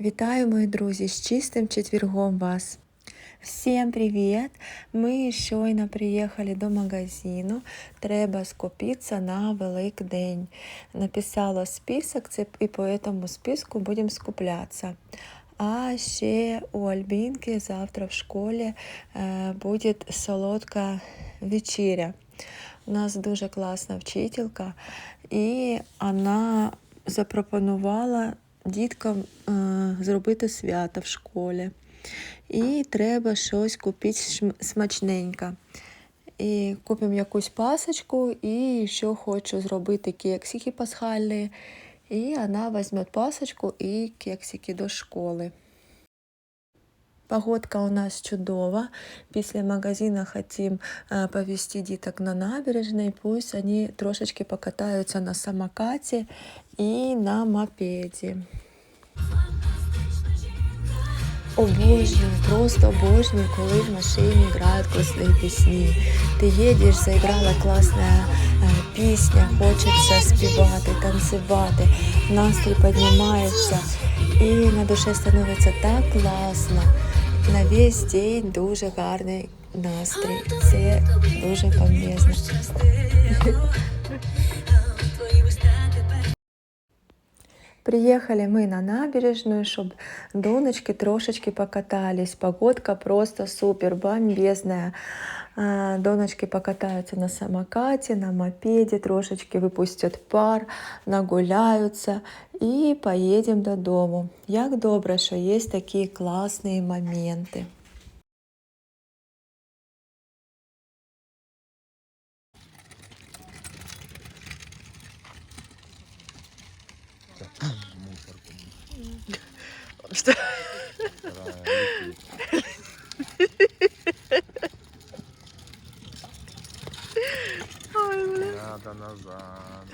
Вітаю, мої друзі, з чистим четвергом вас. Всім привіт! Ми щойно приїхали до магазину. Треба скупитися на Великдень. Написала список, і по цьому списку будемо скуплятися. А ще у Альбінки завтра в школі е, буде солодка вечеря. У нас дуже класна вчителька, і вона запропонувала діткам е, зробити свято в школі. І треба щось купити смачненьке. І купимо якусь пасочку, і ще хочу зробити кексики пасхальні. І вона візьме пасочку і кексики до школи. Погодка у нас чудова. Після магазину хотім е, повести діток на набережний, пусть вони трошечки покатаються на самокаті і на мопеді. Обожнюю, просто обожнюю, коли в машині грають класні пісні. Ти їдеш, заіграла класна пісня, хочеться співати, танцювати, настрій піднімається і на душі становиться так класно. На весь день дуже гарний настрій. Це дуже полезно. Приехали мы на набережную, чтобы доночки трошечки покатались. Погодка просто супер, бомбезная. А, Доночки покатаются на самокате, на мопеде, трошечки выпустят пар, нагуляются и поедем додому. Як добре, що є такі класні моменти. Ой, бля. Надо назад.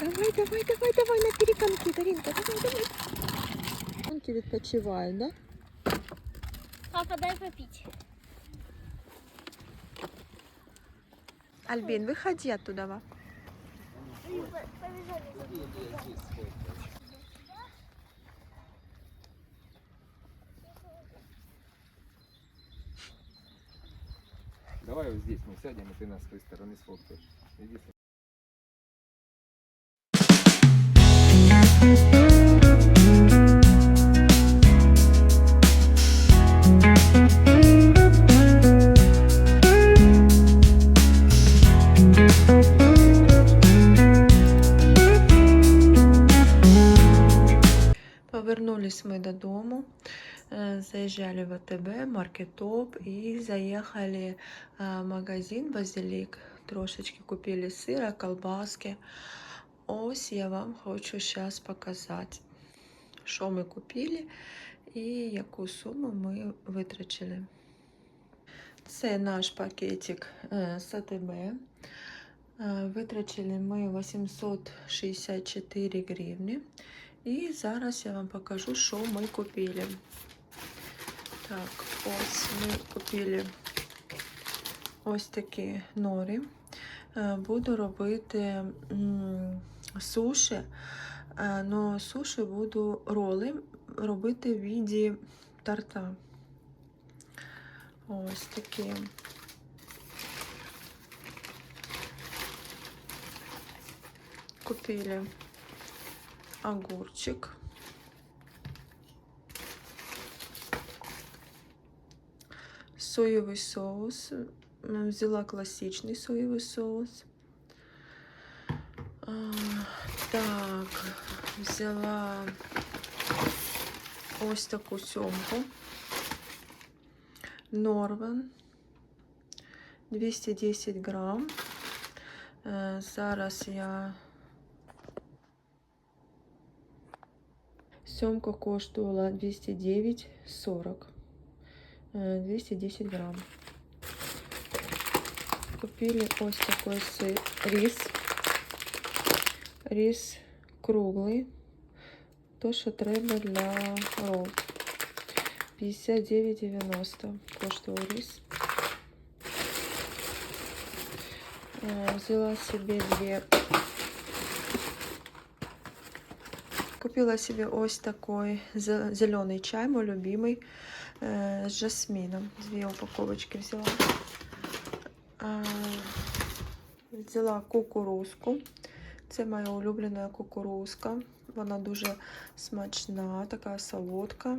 Давай, давай, давай, давай на переконки, Даринка, давай, давай. Переконки відпочивають, да? Папа, дай попить. Альбин, выходи оттуда. ва. Давай вот здесь мы сядем, и ты нас с той стороны сфоткаешь. Иди с- Повернулись мы додому, э, заезжали в АТБ, Маркетоп и заехали э, в магазин Базилик. Трошечки купили сира, колбаски. Ось я вам хочу зараз показати, що ми купили і яку суму ми витрачили. Це наш пакетик е, з АТБ. Е, Витрачили ми 864 гривні. І зараз я вам покажу, що ми купили. Так, ось ми купили ось такі нори. Е, Буду робити суші, але суші буду роли робити в віді торта. Ось такі. Купили огурчик. Соєвий соус. Взяла класичний соєвий соус. А, Так, взяла ось таку сьомку. Норвен 210 грам. Е, Зараз я Сьомка коштувала 209,40. Е, 210 грам. Купили ось такой сыр, рис. Рис круглий. То, що треба для рол. 59,90 коштував рис. Е, Взяла собі дві. Купила собі ось такий зе- зелений чай, мой любимий, е, з жасміном. Дві упаковочки взяла. Взяла кукурузку. Це моя улюблена кукурузка. Вона дуже смачна, така солодка.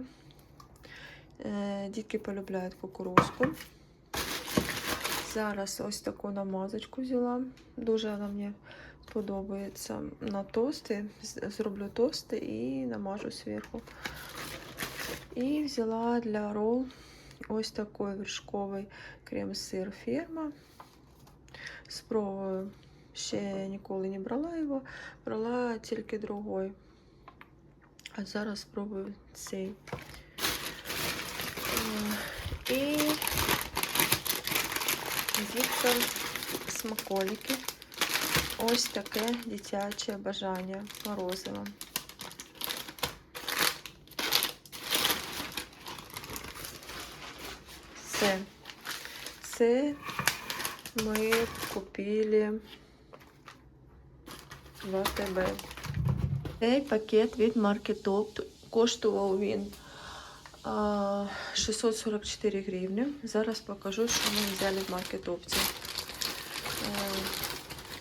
Е, Дітки полюбляють кукурузку. Зараз ось таку намазочку взяла. Дуже вона мені подобається на тости. Зроблю тости і намажу зверху. І взяла для рол ось такий вершковий крем-сир фірма. Спробую. Ще ніколи не брала його, брала тільки другой. А зараз спробую цей. Е, І діткам смаколики. Ось таке дитяче бажання морозиво. Все. Це ми купили в АТБ. Цей пакет від марки Топ коштував він 644 гривні. Зараз покажу, що ми взяли в маркетопці.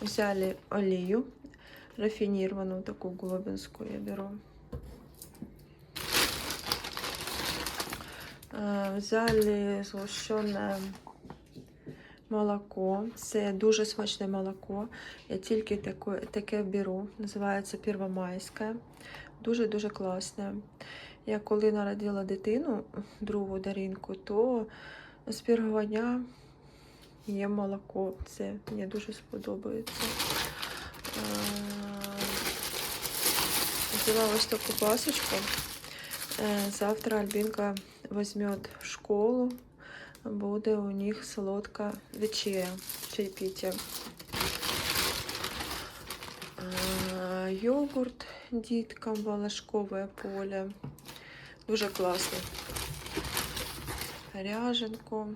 Взяли олію рафинированную, такую глобинскую я беру. Е, Взяли згущене молоко. Це дуже смачне молоко. Я тільки таке, таке беру. Називається Первомайське. Дуже-дуже класне. Я коли народила дитину, другу Дарінку, то з першого дня є молоко. Це мені дуже сподобається. Е, Взяла ось таку пасочку. Е, Завтра Альбінка візьме школу. Буде у них солодка вечеря, чайпіття. Е, Йогурт діткам, волошкове поле. Дуже класний. Ряженку.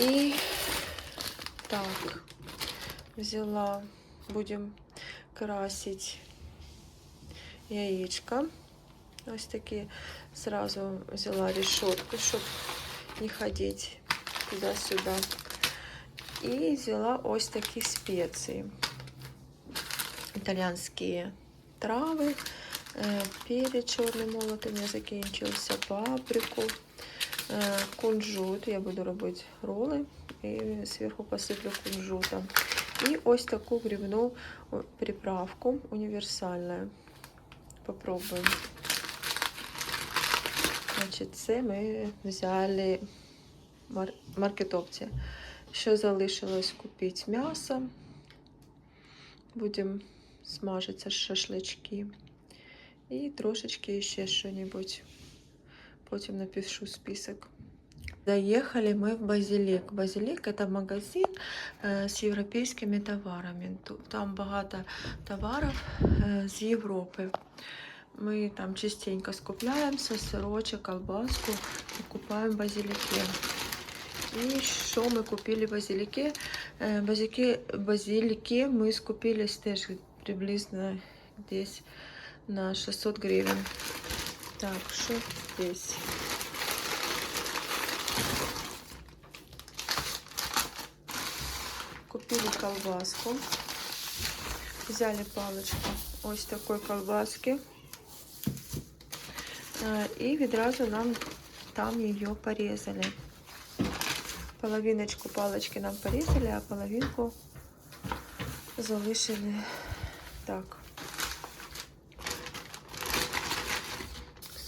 І так, взяла, будем красить яичко. Ось такі сразу взяла решетку, щоб не ходить туди-сюди. І взяла ось такі спеції. Італійські трави, е, перець чорний молотий не закінчився, паприку, е, Кунжут. Я буду робити роли і зверху посиплю кунжутом. І ось таку грибну приправку універсальну. Попробуємо. Значить, це ми взяли мар- маркетовці. Що залишилось купити м'ясо. Будемо смажити шашлички. І трошечки ще що-небудь. Потім напишу список. Заехали мы в Базилик. Базилик это магазин э, с европейскими товарами. Ту- Там багато товаров э, з Європи. Ми там частенько скупляємося, сирочок, колбаску купаємо в базиліки. І що ми купили в базиліки? Е, Базиліки, базиліки ми скупились теж приблизно десь на 600 гривень. Так, що здесь? Купили колбаску. Взяли палочку ось такої колбаски. Е, І відразу нам там її порізали. Половиночку палочки нам порізали, а половинку залишили так.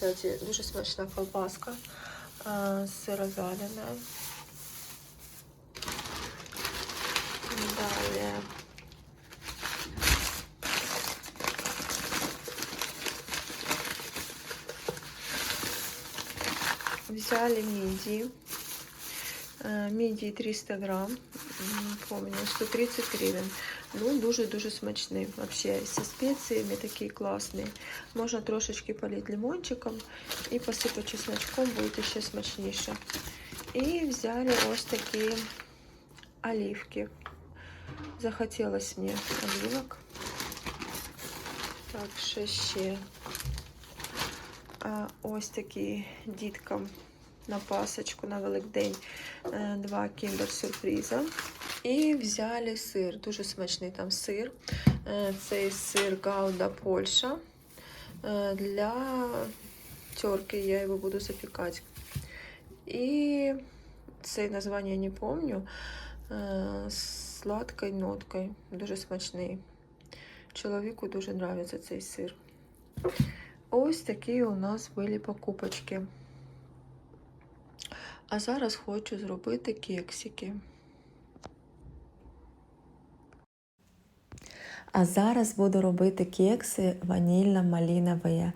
Кстати, дуже смачна колбаска а, сирозалена. Далі. Взяли мидии. Е, Мідії 300 грам, м, помню, 130 гривень. Ну, дуже-дуже смачний. Вообще, зі спеціями такі класні. Можна трошечки полити лимончиком і посипати чесночком, буде ще смачніше. І взяли ось такі оливки. Захотілося мені оливок. Так, що ще? А, ось такі діткам на пасочку на Великдень е, два кіндер-сюрприза. І взяли сир, дуже смачний там сир. Е, Цей сир Гауда Польща. Е, Для терки я його буду запікати. І цей названня не помню. Е, сладкою ноткою. Дуже смачний. Чоловіку дуже подобається цей сир. Ось такі у нас були покупочки. А зараз хочу зробити кексики. А зараз буду робити кекси ванільно-малінове.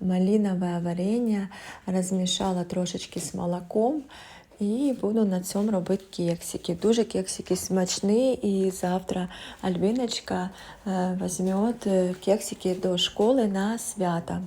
Малінове варення розмішала трошечки з молоком і буду на цьому робити кексики. Дуже кексики смачні і завтра Альбіночка е, візьме е, кексики до школи на свято.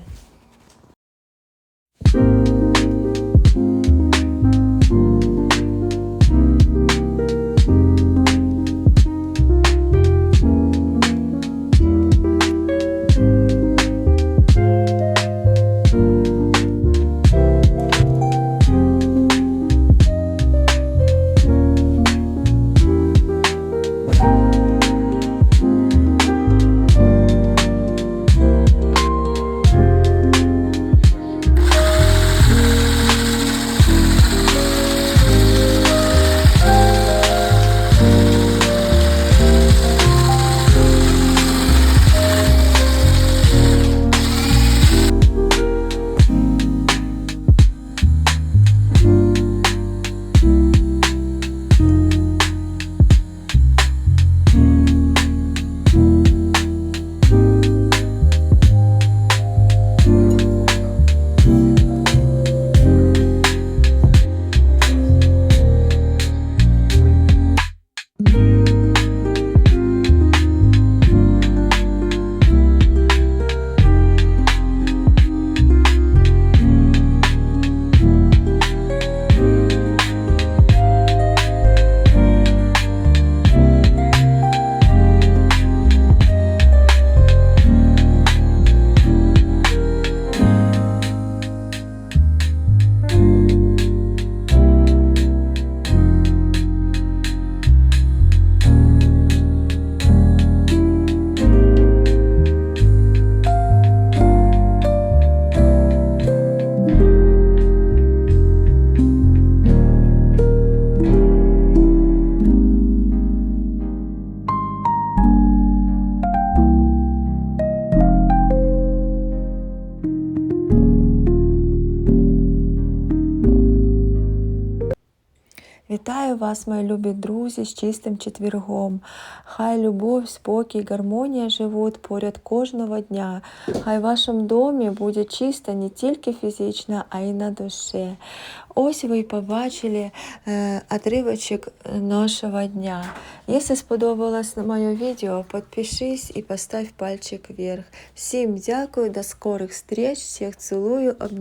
Вітаю вас, мої любі друзі, з чистим четвергом. Хай любов, спокій, гармонія живуть поряд кожного дня. Хай в вашому домі буде чисто не тільки фізично, а й на душі. Ось ви й побачили е, отрывочек нашого дня. Якщо сподобалось моє відео, підпишись і постав пальчик вверх. Всім дякую, до скорих встреч, всіх цілую, обнімаю.